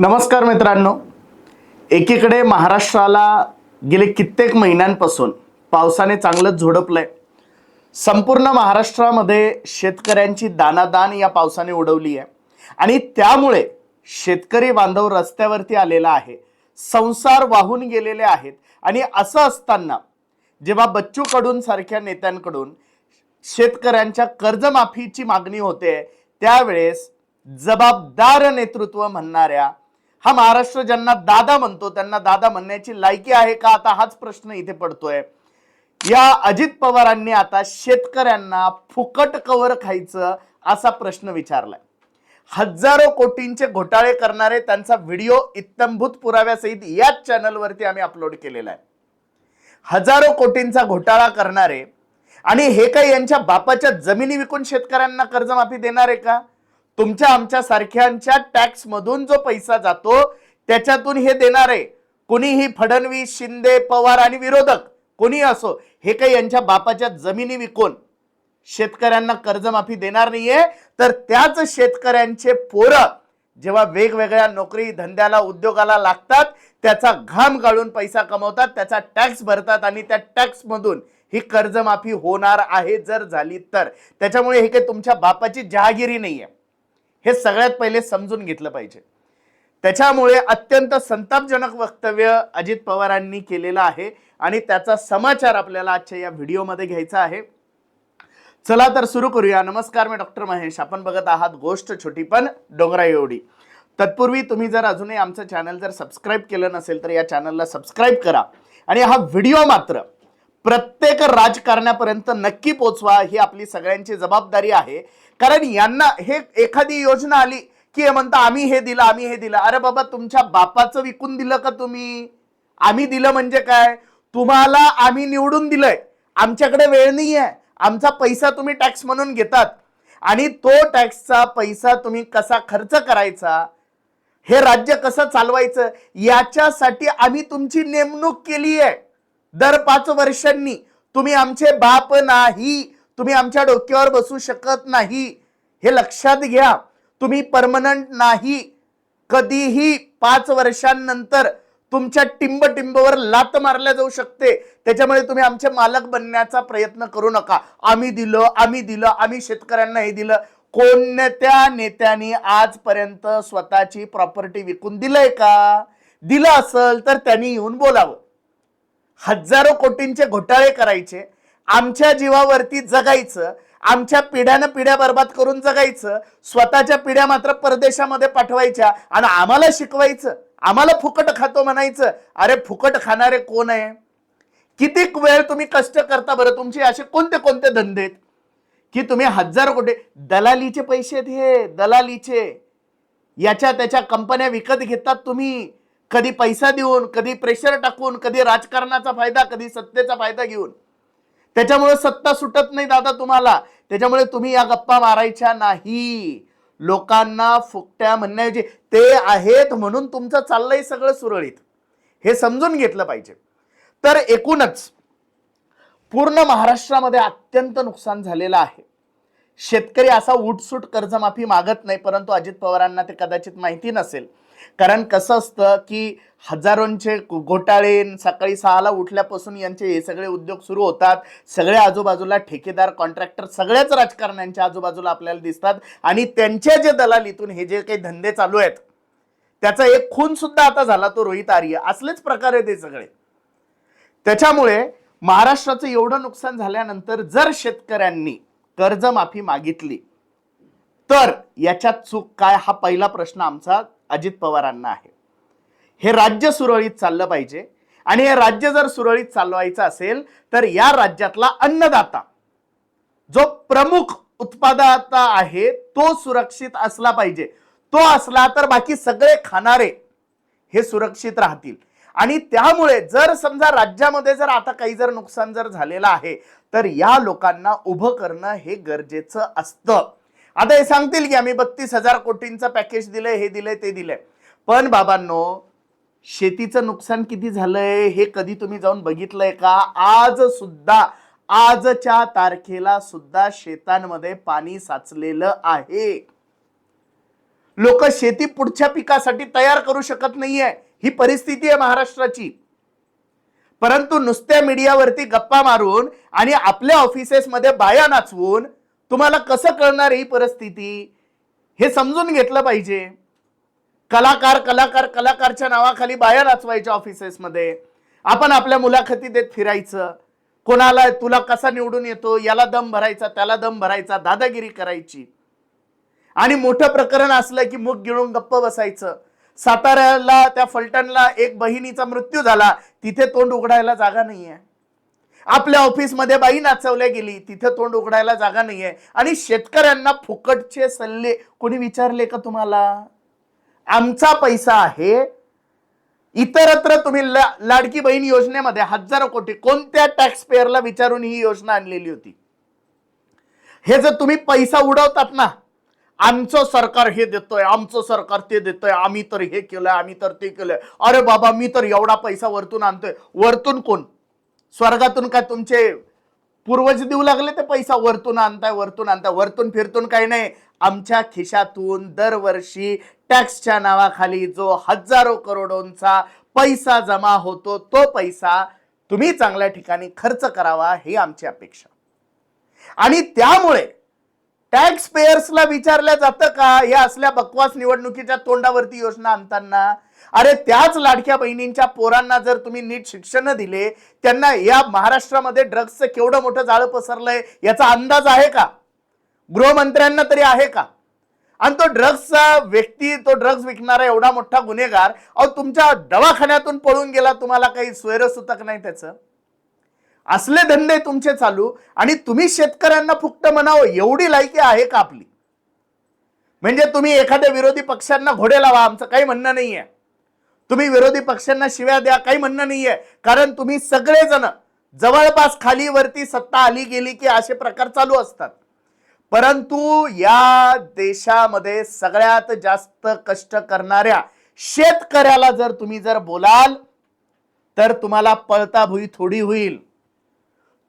नमस्कार मित्रांनो. एकीकडे महाराष्ट्राला गेले कित्येक महिन्यांपासून पावसाने चांगलंच झोडपलंय. संपूर्ण महाराष्ट्रामध्ये शेतकऱ्यांची दानादान या पावसाने उडवली आहे. आणि त्यामुळे शेतकरी बांधव रस्त्यावरती आलेला आहे. संसार वाहून गेलेले आहेत. आणि असं असताना जेव्हा बच्चू कडून सारख्या नेत्यांकडून शेतकऱ्यांच्या कर्जमाफीची मागणी होते त्यावेळेस जबाबदार नेतृत्व म्हणणाऱ्या हा महाराष्ट्र ज्यांना दादा म्हणतो त्यांना दादा म्हणण्याची लायकी आहे का? आता हाच प्रश्न इथे पडतोय. या अजित पवारांनी आता शेतकऱ्यांना फुकट कवर खायचं असा प्रश्न विचारलाय. हजारो कोटींचे घोटाळे करणारे त्यांचा व्हिडिओ इत्तंभूत पुराव्यासहित याच चॅनलवरती आम्ही अपलोड केलेला आहे. हजारो कोटींचा घोटाळा करणारे आणि हे काही यांच्या बापाच्या जमिनी विकून शेतकऱ्यांना कर्जमाफी देणार आहे का? तुमच्या आमच्या सारख्यांच्या टॅक्स मधून जो पैसा जातो त्याच्यातून हे देणार आहे कुणीही फडणवीस शिंदे पवार आणि विरोधक कोणी असो हे काही यांच्या बापाच्या जमिनी विकून शेतकऱ्यांना कर्जमाफी देणार नाहीये. तर त्याच शेतकऱ्यांचे पोरं जेव्हा वेगवेगळ्या नोकरी धंद्याला उद्योगाला लागतात त्याचा घाम गाळून पैसा कमवतात त्याचा टॅक्स भरतात आणि त्या टॅक्समधून ही कर्जमाफी होणार आहे जर झाली तर. त्याच्यामुळे हे काही तुमच्या बापाची जहागिरी नाही आहे हे सगळ्यात पहिले समजून घेतलं पाहिजे. त्याच्यामुळे अत्यंत संतापजनक वक्तव्य अजित पवारांनी केलेलं आहे आणि त्याचा समाचार आपल्याला आजच्या या व्हिडिओमध्ये घ्यायचा आहे. चला तर सुरू करूया. नमस्कार मी डॉक्टर महेश. आपण बघत आहात गोष्ट छोटी पण डोंगरा एवढी. तत्पूर्वी तुम्ही जर अजूनही आमचं चॅनल जर सबस्क्राईब केलं नसेल तर या चॅनलला सबस्क्राईब करा. आणि हा व्हिडिओ मात्र प्रत्येक राजकारण्यापर्यंत नक्की पोचवा ही आपली सगळ्यांची जबाबदारी आहे. कारण यांना हे एखादी योजना आली की हे म्हणता आम्ही हे दिलं आम्ही हे दिलं. अरे बाबा तुमच्या बापाचं विकून दिलं का तुम्ही? आम्ही दिलं म्हणजे काय? तुम्हाला आम्ही निवडून दिलंय. आमच्याकडे वेळ नाही आहे आमचा पैसा तुम्ही टॅक्स म्हणून घेतात. आणि तो टॅक्सचा पैसा तुम्ही कसा खर्च करायचा? हे राज्य कसं चालवायचं? याच्यासाठी आम्ही तुमची नेमणूक केली आहे दर पाच वर्षांनी तुम्ही आमचे बाप नाही तुम्ही आमच्या डोक्यावर बसू शकत नाही. हे लक्षात घ्या तुम्ही परमनंट नाही. कधीही पाच वर्षांनंतर तुमच्या टिंब टिंबवर लात मारल्या जाऊ शकते. त्याच्यामुळे तुम्ही आमचे मालक बनण्याचा प्रयत्न करू नका. आम्ही दिलं आम्ही दिलं आम्ही शेतकऱ्यांना हे दिलं. कोणत्या नेत्याने आजपर्यंत स्वतःची प्रॉपर्टी विकून दिलंय का? दिलं असेल तर त्यांनी येऊन बोलावं. हजारो कोटींचे घोटाळे करायचे आमच्या जीवावरती जगायचं आमच्या पिढ्यानं पिढ्या बर्बाद करून जगायचं स्वतःच्या पिढ्या मात्र परदेशामध्ये पाठवायच्या आणि आम्हाला शिकवायचं आम्हाला फुकट खातो म्हणायचं अरे फुकट खाणारे कोण आहे? किती वेळ तुम्ही कष्ट करता बरं तुमचे असे कोणते कोणते धंदे आहेत? की तुम्ही हजारो कोटी दलालीचे पैसे आहेत हे दलालीचे. याच्या त्याच्या कंपन्या विकत घेतात तुम्ही. कधी पैसा देऊन कधी प्रेशर टाकून कधी राजकारणाचा फायदा कधी सत्तेचा फायदा घेऊन. त्याच्यामुळे सत्ता सुटत नाही दादा तुम्हाला. त्याच्यामुळे तुम्ही या गप्पा मारायच्या नाही. लोकांना फुकट्या म्हणण्याऐवजी ते आहेत म्हणून तुमचं चाललंय सगळं सुरळीत. हे समजून घेतलं पाहिजे. तर एकूणच पूर्ण महाराष्ट्रामध्ये अत्यंत नुकसान झालेलं आहे. शेतकरी असा उठसूट कर्जमाफी मागत नाही परंतु अजित पवारांना ते कदाचित माहिती नसेल. कारण कसं असतं की हजारोंचे घोटाळे सकाळी सहाला उठल्यापासून यांचे हे सगळे उद्योग सुरू होतात. सगळे आजूबाजूला ठेकेदार कॉन्ट्रॅक्टर सगळ्याच राजकारण्यांच्या आजूबाजूला आपल्याला दिसतात. आणि त्यांच्या जे दलालीतून हे जे काही धंदे चालू आहेत त्याचा एक खून सुद्धा आता झाला तो रोहित आर्य. असलेच प्रकार आहेत हे सगळे. त्याच्यामुळे महाराष्ट्राचं एवढं नुकसान झाल्यानंतर जर शेतकऱ्यांनी कर्जमाफी मागितली तर याच्यात चूक काय? हा पहिला प्रश्न आमचा. अजित पवारांना आहे. हे राज्य सुरळीत चाललं पाहिजे आणि हे राज्य जर सुरळीत चालवायचं असेल तर या राज्यातला अन्नदाता जो प्रमुख उत्पादता आहे तो सुरक्षित असला पाहिजे. तो असला तर बाकी सगळे खाणारे हे सुरक्षित राहतील. आणि त्यामुळे जर समजा राज्यामध्ये जर आता काही जर नुकसान जर झालेलं आहे तर या लोकांना उभं करणं हे गरजेचं असतं. आता हे सांगतील की आम्ही बत्तीस हजार कोटींचं पॅकेज दिलंय हे दिलंय ते दिलंय. पण बाबांनो शेतीचं नुकसान किती झालंय हे कधी तुम्ही जाऊन बघितलंय का? आज सुद्धा आजच्या तारखेला सुद्धा शेतांमध्ये पाणी साचलेलं आहे. लोक शेती पुढच्या पिकासाठी तयार करू शकत नाहीये. ही परिस्थिती आहे महाराष्ट्राची. परंतु नुसत्या मीडियावरती गप्पा मारून आणि आपल्या ऑफिसेसमध्ये बाया नाचवून तुम्हाला कसं कळणार ही परिस्थिती? हे समजून घेतलं पाहिजे. कलाकार कलाकार कलाकारच्या नावाखाली बाया नाचवायच्या ऑफिसेसमध्ये आपण आपल्या मुलाखती देत फिरायचं. कोणाला तुला कसा निवडून येतो? याला दम भरायचा त्याला दम भरायचा दादागिरी करायची. आणि मोठं प्रकरण असलं की मुख गिळून गप्प बसायचं. साताऱ्याला त्या फलटणला एक बहिणीचा मृत्यू झाला. तिथे तोंड उघडायला जागा नाहीये. आपल्या ऑफिसमध्ये बाई नाचवल्या गेली. तिथे तोंड उघडायला जागा नाहीये. आणि शेतकऱ्यांना फुकटचे सल्ले कोणी विचारले का तुम्हाला? आमचा पैसा आहे. इतरत्र तुम्ही ला- लाडकी बहीण योजनेमध्ये हजारो कोटी कोणत्या टॅक्स पेअरला विचारून ही योजना आणलेली होती? हे जर तुम्ही पैसा उडवतात ना आमचं सरकार हे देतोय आमचं सरकार ते देतोय आम्ही तर हे केलंय आम्ही तर ते केलंय. अरे बाबा मी तर एवढा पैसा वरतून आणतोय. वरतून कोण? स्वर्गातून काय तुमचे पूर्वज देऊ लागले ते पैसा? वरतून आणताय वरतून आणताय वरतून फिरतून काही नाही. आमच्या खिशातून दरवर्षी टॅक्सच्या नावाखाली जो हजारो करोडोंचा पैसा जमा होतो तो पैसा तुम्ही चांगल्या ठिकाणी खर्च करावा ही आमची अपेक्षा. आणि त्यामुळे टॅक्स पेयर्सला विचारलं जातं का? या असल्या बकवास निवडणुकीच्या तोंडावरती योजना आणताना. अरे त्याच लाडक्या बहिणींच्या पोरांना जर तुम्ही नीट शिक्षण दिले त्यांना या महाराष्ट्रामध्ये ड्रग्सचं केवढं मोठं जाळं पसरलंय याचा अंदाज आहे का? गृहमंत्र्यांना तरी आहे का? आणि तो ड्रग्सचा व्यक्ती तो ड्रग्ज विकणारा एवढा मोठा गुन्हेगार अहो तुमच्या दवाखान्यातून पळून गेला तुम्हाला काही स्वैरसुतक नाही त्याचं? असले धंदे तुमचे चालू आणि तुम्ही शेतकऱ्यांना फुकट म्हणावं एवढी लायकी आहे का आपली? म्हणजे तुम्ही एखाद्या विरोधी पक्षांना घोडे लावा आमचं काही म्हणणं नाही आहे तुम्ही विरोधी पक्षांना शिव्या द्या काही म्हणणं नाहीये. कारण तुम्ही सगळेजण जवळपास खाली वरती सत्ता आली गेली की असे प्रकार चालू असतात. परंतु या देशामध्ये सगळ्यात जास्त कष्ट करणाऱ्या शेतकऱ्याला जर तुम्ही जर बोलाल तर तुम्हाला पळता भुई थोडी होईल.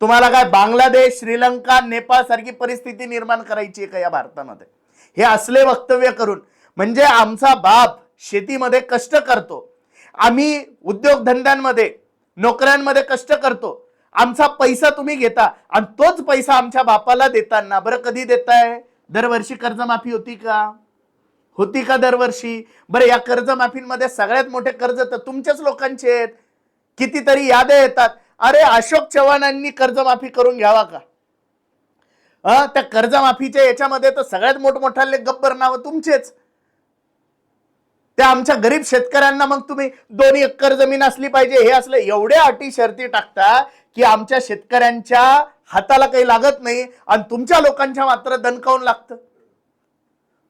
तुम्हाला काय बांगलादेश श्रीलंका नेपाळ सारखी परिस्थिती निर्माण करायची आहे का या भारतामध्ये? हे असले वक्तव्य करून म्हणजे आमचा बाप शेतीमध्ये कष्ट करतो. आम्ही उद्योगधंद्यांमध्ये नोकऱ्यांमध्ये कष्ट करतो. आमचा पैसा तुम्ही घेता आणि तोच पैसा आमच्या बापाला देताना. बरं कधी देताय? दरवर्षी कर्जमाफी होती का? होती का दरवर्षी? बरं या कर्जमाफींमध्ये सगळ्यात मोठे कर्ज तर तुमच्याच लोकांचे आहेत. कितीतरी याद्या येतात. अरे अशोक चव्हाणांनी कर्जमाफी करून घ्यावा का? हा त्या कर्जमाफीच्या याच्यामध्ये तर सगळ्यात मोठमोठाले गब्बर नाव तुमचेच. त्या आमच्या गरीब शेतकऱ्यांना मग तुम्ही दोन एकर जमीन असली पाहिजे हे असलं एवढ्या अटी शर्ती टाकता की आमच्या शेतकऱ्यांच्या हाताला काही लागत नाही आणि तुमच्या लोकांच्या मात्र दणकावून लागतं.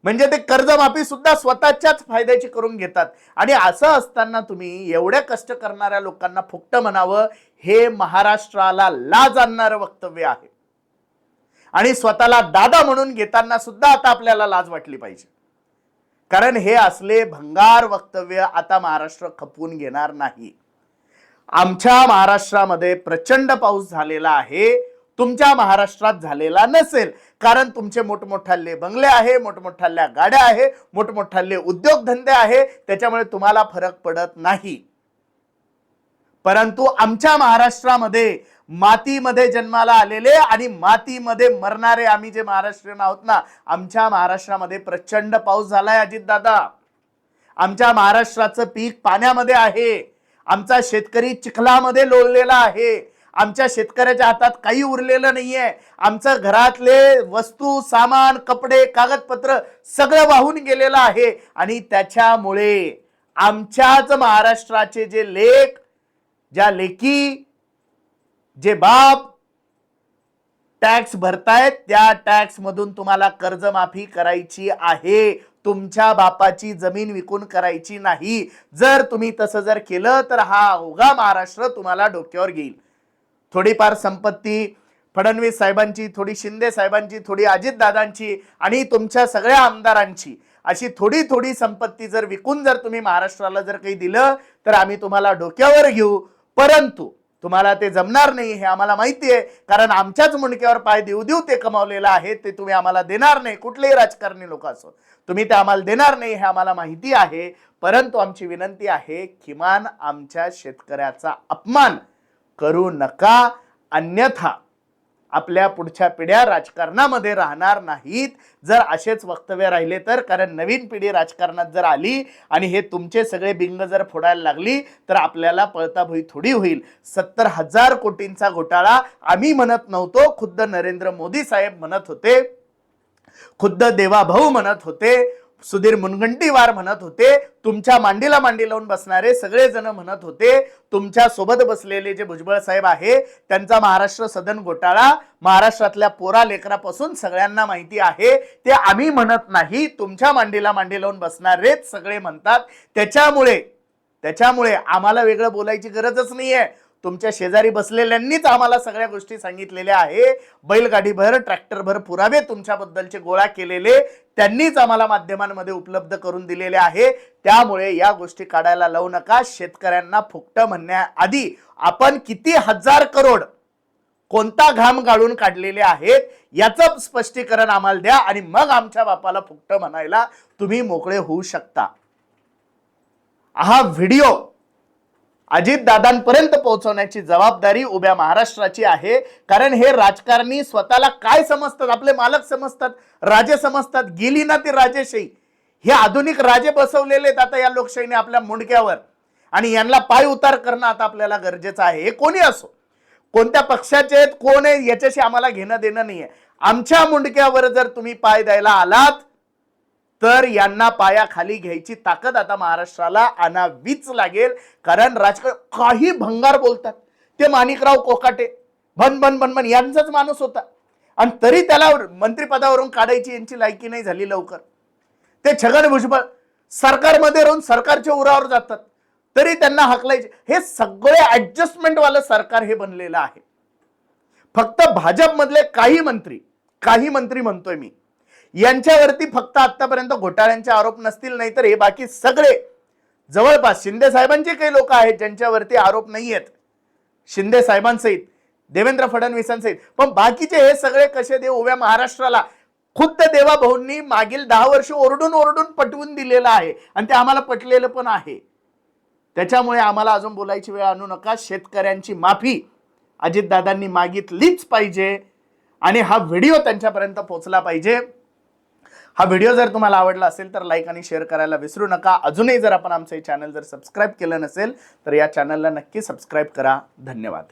म्हणजे ते कर्जमाफी सुद्धा स्वतःच्याच फायद्याची करून घेतात. आणि असं असताना तुम्ही एवढ्या कष्ट करणाऱ्या लोकांना फुकट म्हणावं हे महाराष्ट्राला लाज आणणारं वक्तव्य आहे. आणि स्वतःला दादा म्हणून घेताना सुद्धा आता आपल्याला लाज वाटली पाहिजे. कारण हे असले भंगार वक्तव्य आता महाराष्ट्र खपवून घेणार नाही. आमच्या महाराष्ट्रामध्ये प्रचंड पाऊस झालेला आहे. तुमच्या महाराष्ट्रात झालेला नसेल. कारण तुमचे मोठमोठाले बंगले आहे मोठमोठाल्या गाड्या आहे मोठमोठाले उद्योगधंदे आहे त्याच्यामुळे तुम्हाला फरक पडत नाही. परंतु आमच्या महाराष्ट्रामध्ये मातीमध्ये जन्माला आलेले आणि मातीमध्ये मरणारे आम्ही जे महाराष्ट्रीयन आहोत ना आमच्या महाराष्ट्रामध्ये प्रचंड पाऊस झालाय अजित दादा आमच्या महाराष्ट्राचं पीक पाण्यामध्ये आहे. आमचा शेतकरी चिखलामध्ये लोळलेला आहे. आमच्या शेतकऱ्याच्या हातात काही उरलेलं नाहीये. आमचं घरातले वस्तू सामान कपडे कागदपत्र सगळं वाहून गेलेलं आहे. आणि त्याच्यामुळे आमच्याच महाराष्ट्राचे जे लेख ज्या लेखी जे बाप टॅक्स भरतायत त्या टॅक्स मधून तुम्हाला कर्जमाफी करायची आहे. तुमच्या बापाची जमीन विकून करायची नाही. जर तुम्ही तसं जर केलं तर हा अवघा महाराष्ट्र तुम्हाला डोक्यावर घेईल. थोडीफार संपत्ती फडणवीस साहेबांची थोडी शिंदे साहेबांची थोडी अजितदादांची आणि तुमच्या सगळ्या आमदारांची अशी थोडी थोडी संपत्ती जर विकून जर तुम्ही महाराष्ट्राला जर काही दिलं तर आम्ही तुम्हाला डोक्यावर घेऊ. परंतु तुम्हाला ते जमणार नाही हे आम्हाला माहिती आहे. कारण आमच्याच मुंडक्यावर पाय देऊ देऊ ते कमावलेलं आहे ते तुम्ही आम्हाला देणार नाही. कुठलेही राजकारणी लोक असो तुम्ही ते आम्हाला देणार नाही हे आम्हाला माहिती आहे. परंतु आमची विनंती आहे किमान आमच्या शेतकऱ्याचा अपमान करू नका अन्यथा आपल्या पुढच्या पिढ्या राजकारणामध्ये राहणार नाहीत. जर असेच वक्तव्य राहिले तर कारण नवीन पिढी राजकारणात जर आली आणि हे तुमचे सगळे बिंग जर फोडायला लागली तर आपल्याला पळता भुई थोडी होईल. सत्तर हजार कोटींचा घोटाळा आम्ही म्हणत नव्हतो खुद्द नरेंद्र मोदी साहेब म्हणत होते खुद्द देवाभाऊ म्हणत होते सुधीर मुनगंटीवार म्हणत होते तुमच्या मांडीला मांडी लावून बसणारे सगळेजण म्हणत होते तुमच्यासोबत बसलेले जे भुजबळ साहेब आहे त्यांचा महाराष्ट्र सदन घोटाळा महाराष्ट्रातल्या पोरा लेकरापासून सगळ्यांना माहिती आहे ते आम्ही म्हणत नाही तुमच्या मांडीला मांडी लावून बसणारेच सगळे म्हणतात. त्याच्यामुळे त्याच्यामुळे आम्हाला वेगळं बोलायची गरजच नाहीये. तुमच्या शेजारी बसलेल्यांनीच आम्हाला सगळ्या गोष्टी सांगितलेल्या आहे. बैलगाडीभर ट्रॅक्टरभर पुरावे तुमच्याबद्दलचे गोळा केलेले. त्यांनीच आम्हाला माध्यमांमध्ये उपलब्ध करून दिलेले आहे. त्यामुळे या गोष्टी काढायला लावू नका. शेतकऱ्यांना फुकट म्हणण्याआधी आपण किती हजार करोड कोणता घाम गाळून काढलेले आहेत याचं स्पष्टीकरण आम्हाला द्या आणि मग आमच्या बापाला फुकट म्हणायला तुम्ही मोकळे होऊ शकता. हा व्हिडिओ अजित दादांपर्यंत पोहोचवण्याची जबाबदारी उभ्या महाराष्ट्राची आहे. कारण हे राजकारणी स्वतःला काय समजतात? आपले मालक समजतात राजे समजतात गेली ना ती राजेशाही. हे आधुनिक राजे बसवलेले आहेत आता या लोकशाहीने आपल्या मुंडक्यावर. आणि यांना पाय उतार करणं आता आपल्याला गरजेचं आहे. हे कोणी असो? कोणत्या पक्षाचे आहेत कोण आहे याच्याशी आम्हाला घेणं देणं नाहीये. आमच्या मुंडक्यावर जर तुम्ही पाय द्यायला आलात तर यांना पायाखाली घ्यायची ताकद आता महाराष्ट्राला आणावीच लागेल. कारण राजकारण काही भंगार बोलतात. ते माणिकराव कोकाटे भन भन भन भन यांचाच माणूस होता. आणि तरी त्याला मंत्रिपदावरून काढायची यांची लायकी नाही झाली लवकर. ते छगन भुजबळ सरकारमध्ये राहून सरकारच्या उरावर जातात. तरी त्यांना हकलायचे. हे सगळे ऍडजस्टमेंटवालं सरकार हे बनलेलं आहे. फक्त भाजपमधले काही मंत्री काही मंत्री म्हणतोय मी. यांच्यावरती फक्त आतापर्यंत घोटाळ्यांचे आरोप नसतील नाही तर हे बाकी सगळे जवळपास शिंदे साहेबांचे काही लोक आहेत ज्यांच्यावरती आरोप नाही आहेत शिंदे साहेबांसहित देवेंद्र फडणवीसांसहित. पण बाकीचे हे सगळे कसे देव उभ्या महाराष्ट्राला खुद्द देवा भाऊंनी मागील दहा वर्ष ओरडून ओरडून पटवून दिलेलं आहे आणि ते आम्हाला पटलेलं पण आहे. त्याच्यामुळे आम्हाला अजून बोलायची वेळ आणू नका. शेतकऱ्यांची माफी अजितदादांनी मागितलीच पाहिजे आणि हा व्हिडिओ त्यांच्यापर्यंत पोहोचला पाहिजे. हा व्हिडिओ जर तुम्हाला आवडला असेल तर लाईक आणि शेअर करायला विसरू नका. अजूनही जर आपण आमचं हे चॅनल जर सबस्क्राईब केलं नसेल तर या चॅनलला नक्की सबस्क्राईब करा. धन्यवाद.